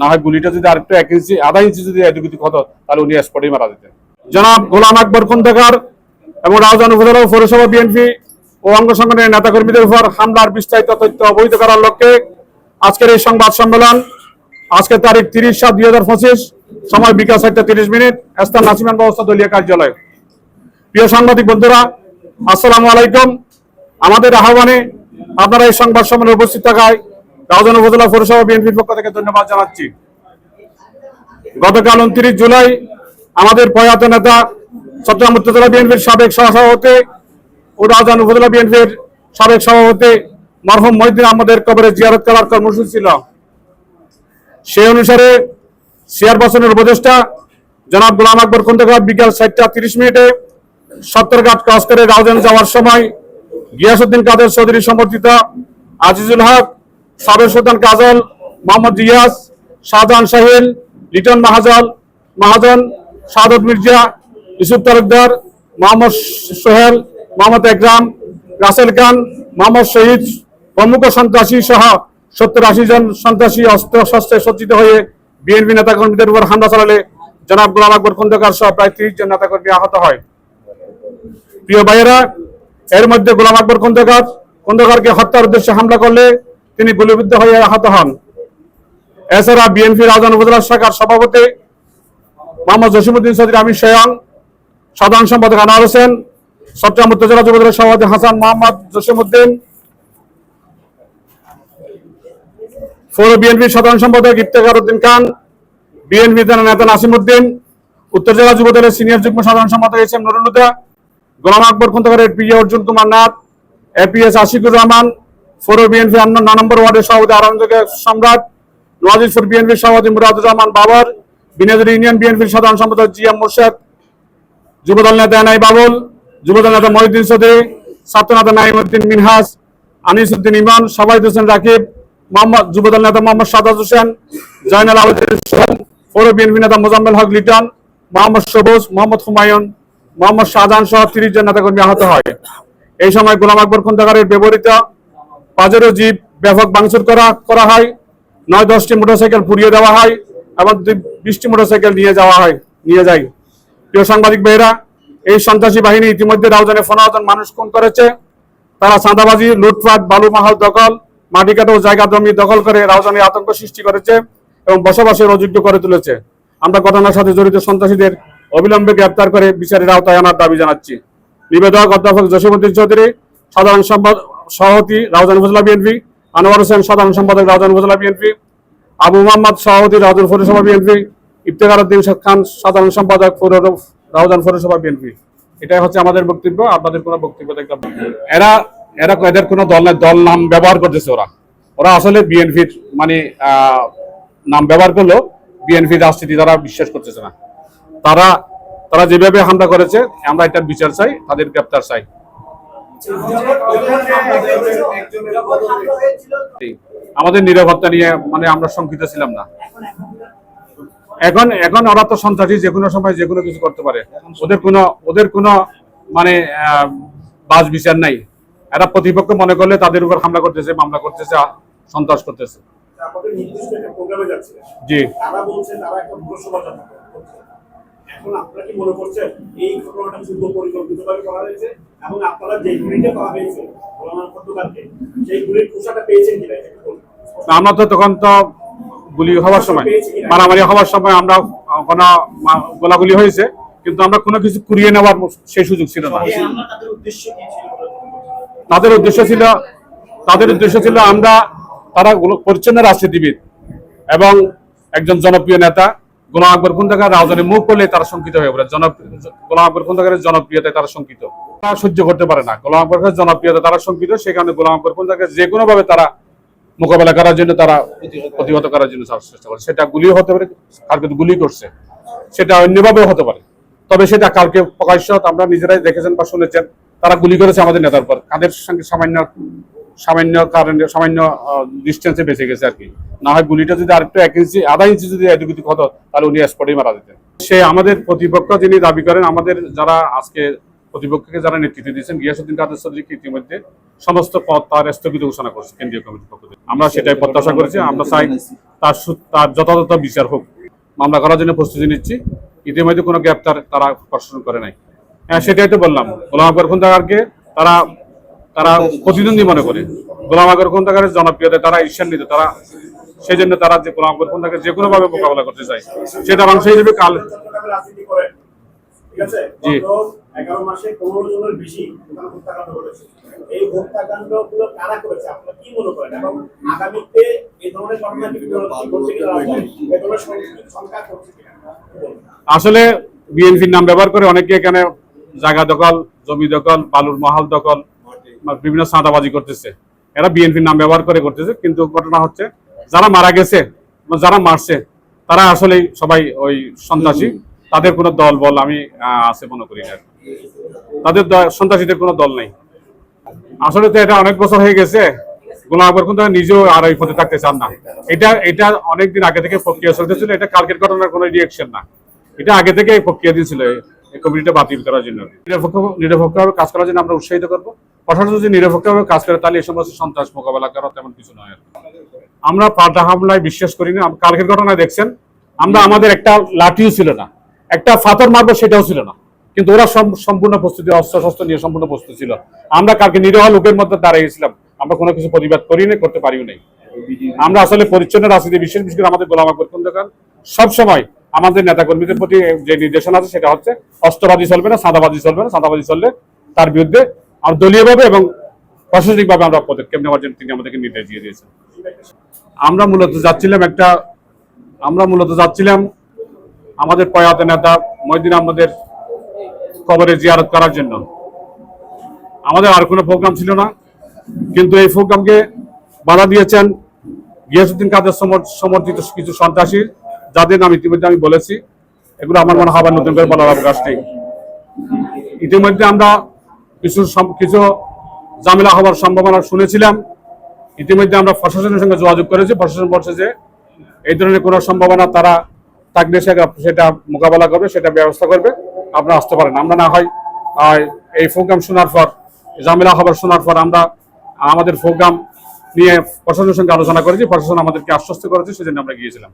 না হয় গুলিটা যদি আরেকটু এক ইঞ্চি, আধা ইঞ্চি যদি এদিক ওদিক হতো, তাহলে উনি স্পটেই মারা যেতেন জনাব গোলাম আকবর খন্দকার এবং রাজধানী উপজেলা পৌরসভা বিএনপি ও অঙ্গ সংগঠনের নেতাকর্মীদের উপর হামলার বিস্তারিত তথ্য অবহিত করার লক্ষ্যে আজকের এই সংবাদ সম্মেলন। আজকে তারিখ তিরিশ সাত দুই হাজার পঁচিশ, সময় বিকাল চারটা তিরিশ মিনিট। স্থান নাসিমান ব্যবস্থা দলীয় কার্যালয়। প্রিয় সাংবাদিক বন্ধুরা, আসসালামু আলাইকুম। আমাদের আহ্বানে আপনারা এই সংবাদ সম্মেলনে উপস্থিত থাকায় রাউজান উপজেলা পৌরসভা বিএনপির পক্ষ থেকে ধন্যবাদ জানাচ্ছি। গতকাল উনত্রিশ জুলাই আমাদের প্রয়াত নেতা চট্টগ্রাম উত্তর জেলা বিএনপির সাবেক সহসভাপতি ও রাউজান উপজেলা বিএনপির সাবেক সভাপতি মরহুম মহিদ্দিন আহমদের কবরে জিয়ারত করার কর্মসূচি ছিল। সেই অনুসারে শেয়ার বসনের উপদেষ্টা জনাব গোলাম আকবর খন্দকার বিকাল চারটা তিরিশ মিনিটে সত্তরঘাট ক্রস করে রাউজানে যাওয়ার সময় গিয়াসুদ্দিন কাদের চৌধুরী সমর্থিত আজিজুল হক সাবের সুলতান কাজল, মোহাম্মদ রিয়াজ, শাহজাহান সাহিল লিটন মাহাজল, মাহাজন সাদত মির্জা ইসুফ তালুকদার, মোহাম্মদ সোহেল, মোহাম্মদ একরাম, রাসেল খান, মোহাম্মদ শহীদ, প্রমুখ সন্ত্রাসী সহ সত্তর আশি জন সন্ত্রাসী অস্ত্র শস্ত্রে সজ্জিত হয়ে বিএনপি নেতাকর্মীদের উপর হামলা চালালে জনাব গোলাম আকবর খন্দকার সহ প্রায় তিরিশ জন নেতাকর্মী আহত হয়। প্রিয় ভাইয়েরা, এর মধ্যে গোলাম আকবর খন্দকার, খন্দকারকে হত্যার উদ্দেশ্যে হামলা করলে তিনি গুলিবিদ্ধ হয়ে আহত হন। এছাড়া বিএনপি রাজধানী উপজেলা শাখার সভাপতি মোহাম্মদ জসিমুদ্দিন চৌধুরী আমির সয়ং সাধারণ সম্পাদক আনোয়ার হোসেন, চট্টগ্রাম উত্তর জেলা যুবদলের সভাপতি হাসান মোহাম্মদ জসিমুদ্দিন পৌর বিএনপির সাধারণ সম্পাদক ইফতেখার উদ্দিন খান বিএনপি নেতা নাসিম উদ্দিন, উত্তর জেলা যুবদলের সিনিয়র যুগ্ম সাধারণ সম্পাদক এস এম নুরুলুদা গোলাম আকবর খন্দকারের প্রিয় অর্জুন কুমার নাথ এপিএস আশিকুর রহমান পৌর বিএনপি অন্য ন নম্বর ওয়ার্ডের সভাপতি আরামযোগে সম্রাট নোয়াজিরপুর বিএনপির সভাপতি মুরাদুর বাবর বিনোদন ইউনিয়ন বিএনপির সাধারণ সম্পাদক জি এম মোর্শেদ, যুবদল নেতা এনআই বাবুল, যুবদল নেতা মহিউদ্দিন চৌধুরী ছাত্র নেতা নাইমুদ্দিন মিনহাস আনিস উদ্দিন ইমান সাবাইদ হোসেন রাকিব, মোহাম্মদ যুবদল নেতা মোহাম্মদ সাদাত হোসেন, জয়নাল আবেদিন হোসেন পৌর বিএনপি নেতা মোজাম্মেল হক লিটন, মোহাম্মদ সবুজ, মোহাম্মদ হুমায়ুন, মোহাম্মদ শাহজাহান সহ তিরিশ জন নেতাকর্মী আহত হয়। এই সময় গোলাম আকবর খন্দকারের ব্যবহৃত পাজেরো জিপ ব্যাপক ভাঙচুর করা করা হয়। নয়, দশটি মোটরসাইকেল পুড়িয়ে দেওয়া হয় এবং বিশটি মোটরসাইকেল নিয়ে যাওয়া হয়, নিয়ে যায়। প্রিয় সাংবাদিক ভাইয়েরা, এই সন্ত্রাসী বাহিনী ইতিমধ্যে রাউজানে ফোনাওজন মানুষ খুন করেছে। তারা চাঁদাবাজি, লুটপাট বালু মাহাল দখল, মাটি কাটা জায়গা জমি দখল করে রাউজানে আতঙ্ক সৃষ্টি করেছে এবং বসবাসের অযোগ্য করে তুলেছে। আমরা ঘটনার সাথে জড়িত সন্ত্রাসীদের অবিলম্বে গ্রেপ্তার করে বিচারের আওতায় আনার দাবি জানাচ্ছি। নিবেদক অধ্যাপক জসীমুদ্দিন চৌধুরী, সাধারণ সম্পাদক সভাপতি রাউজান উপজেলা বিএনপি আনোয়ার হোসেন সাধারণ সম্পাদক রাউজান উপজেলা বিএনপি আবু মোহাম্মদ সভাপতি রাউজান পৌরসভা বিএনপি ইফতেখার উদ্দিন খান সাধারণ সম্পাদক রাউজান পৌরসভা বিএনপি এটাই হচ্ছে আমাদের বক্তব্য, আপনাদের কোনো বক্তব্য দেখলাম এরা এরা এদের কোনো দল দল নাম ব্যবহার করতেছে ওরা। ওরা আসলে বিএনপির মানে নাম ব্যবহার করলেও বিএনপি রাজনীতি তারা বিশ্বাস করতেছে না। তারা তারা যেভাবে হামলা করেছে, আমরা এটার বিচার চাই, তাদের গ্রেপ্তার চাই। আমাদের নিরাপত্তা নিয়ে মানে আমরা শঙ্কিত ছিলাম না। এখন এখন ওরা তো সন্ত্রাসী যে কোনো সময় যে কোনো কিছু করতে পারে। ওদের কোনো ওদের কোনো মানে বাজ বিচার নাই। এরা প্রতিপক্ষ মনে করলে তাদের উপর হামলা করতেছে মামলা করতেছে সন্ত্রাস করতেছে। জি। তারা বলছে তারা একটা। এখন আপনারা কি মনে করছেন এই ঘটনাটা পূর্ব পরিকল্পিতভাবে করা হয়েছে? এবং আপনারা যে গুলিটা করা হয়েছে সেই গুলির খোসাটা পেয়েছেন কিনা আমরা তো তখন তো গুলি হওয়ার সময় মারামারি হওয়ার সময় আমরা কোনো গোলাগুলি হয়েছে কিন্তু আমরা কোনো কিছু কুড়িয়ে নেওয়ার সেই সুযোগ ছিল না। তাদের উদ্দেশ্য ছিল? বলে করছেন? তাদের উদ্দেশ্য ছিল তাদের উদ্দেশ্য ছিল আমরা তারা পরিচ্ছন্ন রাজনীতিবিদ এবং একজন জনপ্রিয় নেতা গোলাম আকবর খন্দকার রাজধানী মুখ করলে তারা শঙ্কিত হয়ে পড়ে। গোলাম আকবর জনপ্রিয়তায় তারা শঙ্কিত। তারা সহ্য করতে পারে না। গোলাম আকবর খানের জনপ্রিয়তা তারা শঙ্কিত, সেই কারণে গোলাম আকবর যে কোনো ভাবে তারা মোকাবেলা করার জন্য তারা প্রতিহত করার জন্য চেষ্টা করে। সেটা গুলি হতে পারে কালকে গুলি করছে, সেটা অন্যভাবেও হতে পারে। তবে সেটা কালকে প্রকাশ্য আমরা নিজেরাই দেখেছেন বা শুনেছেন, তারা গুলি করেছে আমাদের নেতার উপর। কাদের সঙ্গে সামান্য সামান্য কারণে, সামান্য ডিস্টেন্সে বেঁচে গেছে আর কি। না হয় গুলিটা যদি আরেকটু এক ইঞ্চি আধা ইঞ্চি যদি এদিক হতো, তাহলে উনি স্পটেই মারা যেতেন। সে আমাদের প্রতিপক্ষ যিনি দাবি করেন, আমাদের যারা আজকে প্রতিপক্ষকে যারা নেতৃত্ব দিয়েছেন, গিয়াসুদ্দিন কাদের চৌধুরীকে ইতিমধ্যে সমস্ত পদ তার স্থগিত ঘোষণা করছে কেন্দ্রীয় কমিটির পক্ষ থেকে। আমরা সেটাই প্রত্যাশা করেছি, আমরা চাই তার তার যথাযথ বিচার হোক। মামলা করার জন্য প্রস্তুতি নিচ্ছি। ইতিমধ্যে কোনো গ্রেপ্তার তারা প্রশাসন করে নাই। হ্যাঁ সেটাই তো বললাম। গোলাম আকবর খন্দকারকে তারা তারা প্রতিদ্বন্দ্বী মনে করে গোলাম আকবর খন্দকারের জনপ্রিয়তা তারা ঈর্ষান্বিত, তারা সেই জন্য তারা যে গোলাম আকবর খন্দকারকে যে কোনো ভাবে মোকাবেলা করতে চায় সেটার অংশ হিসেবে কাল জি। আসলে বিএনপির নাম ব্যবহার করে অনেকে এখানে জায়গা দখল, জমি দখল, বালুর মহাল দখল বিভিন্ন সাদাবাজি করতেছে। এরা বিএনপির নাম ব্যবহার করে করতেছে কিন্তু ঘটনা হচ্ছে যারা মারা গেছে যারা মারছে তারা আসলে সবাই ওই সন্ত্রাসী। তাদের কোনো দল বল আমি আছে মনে করি না। তাদের সন্ত্রাসীদের কোনো দল নেই। আসলে তো এটা অনেক বছর হয়ে গেছে। গোলাম আকবর কিন্তু নিজেও আর ওই পথে থাকতে চান না। এটা এটা অনেকদিন আগে থেকে প্রক্রিয়া চলতেছিল এটা কালকের ঘটনার কোনো রিয়েকশন না। এটা আগে থেকে প্রক্রিয়া দিয়েছিল এই কমিটিটা বাতিল করার জন্য। নিরপেক্ষ নিরপেক্ষভাবে কাজ করার জন্য আমরা উৎসাহিত করব। প্রশাসন যদি নিরপেক্ষভাবে কাজ করে, তাহলে এই সমস্ত সন্ত্রাস মোকাবেলা করা তেমন কিছু নয় আমরা পাল্টা হামলায় বিশ্বাস করি না। কালকের ঘটনায় দেখছেন, আমরা আমাদের একটা লাঠিও ছিল না। একটা ফাতর মারবো সেটাও ছিল না। কিন্তু ওরা সম্পূর্ণ প্রস্তুতি অস্ত্র শস্ত্র নিয়ে সম্পূর্ণ প্রস্তুত ছিল। আমরা কালকে নিরহ লোকের মধ্যে দাঁড়িয়েছিলাম। আমরা কোনো কিছু প্রতিবাদ করি নাই করতে পারিও নাই। আমরা আসলে পরিচ্ছন্ন রাজনীতি বিশেষ বিশেষ করে আমাদের গোলাম আকবর খন্দকার সবসময় আমাদের নেতাকর্মীদের প্রতি যে নির্দেশনা আছে, সেটা হচ্ছে অস্ত্রবাদী চলবে না সাদাবাদী চলবে না সাদাবাদী চললে তার বিরুদ্ধে আমরা দলীয়ভাবে এবং প্রশাসনিকভাবে আমরা পদক্ষেপ নেওয়ার জন্য তিনি আমাদেরকে নির্দেশ দিয়ে দিয়েছেন। আমরা মূলত যাচ্ছিলাম একটা, আমরা মূলত যাচ্ছিলাম আমাদের প্রয়াত নেতা মহিদিন আমাদের কবরে জিয়ারত করার জন্য। আমাদের আর কোনো প্রোগ্রাম ছিল না, কিন্তু এই প্রোগ্রামকে বাধা দিয়েছেন গিয়াসুদ্দিন কাদের সমর- সমর্থিত কিছু সন্ত্রাসী, যাদের নাম ইতিমধ্যে আমি বলেছি, এগুলো আমার মনে হয় নতুন করে বলার অবকাশ নেই। ইতিমধ্যে আমরা কিছু কিছু ঝামেলা হওয়ার সম্ভাবনা শুনেছিলাম। ইতিমধ্যে আমরা প্রশাসনের সঙ্গে যোগাযোগ করেছি। প্রশাসন বলছে যে এই ধরনের কোনো সম্ভাবনা তারা থাকলে সেটা- মোকাবেলা করবে, সেটা ব্যবস্থা করবে। আপনারা আসতে পারেন। আমরা না হয় এই প্রোগ্রাম শোনার পর, ঝামেলা হবার শোনার পর আমরা আমাদের প্রোগ্রাম নিয়ে প্রশাসনের সঙ্গে আলোচনা করেছি। প্রশাসন আমাদেরকে আশ্বস্ত করেছে, সেজন্য আমরা গিয়েছিলাম।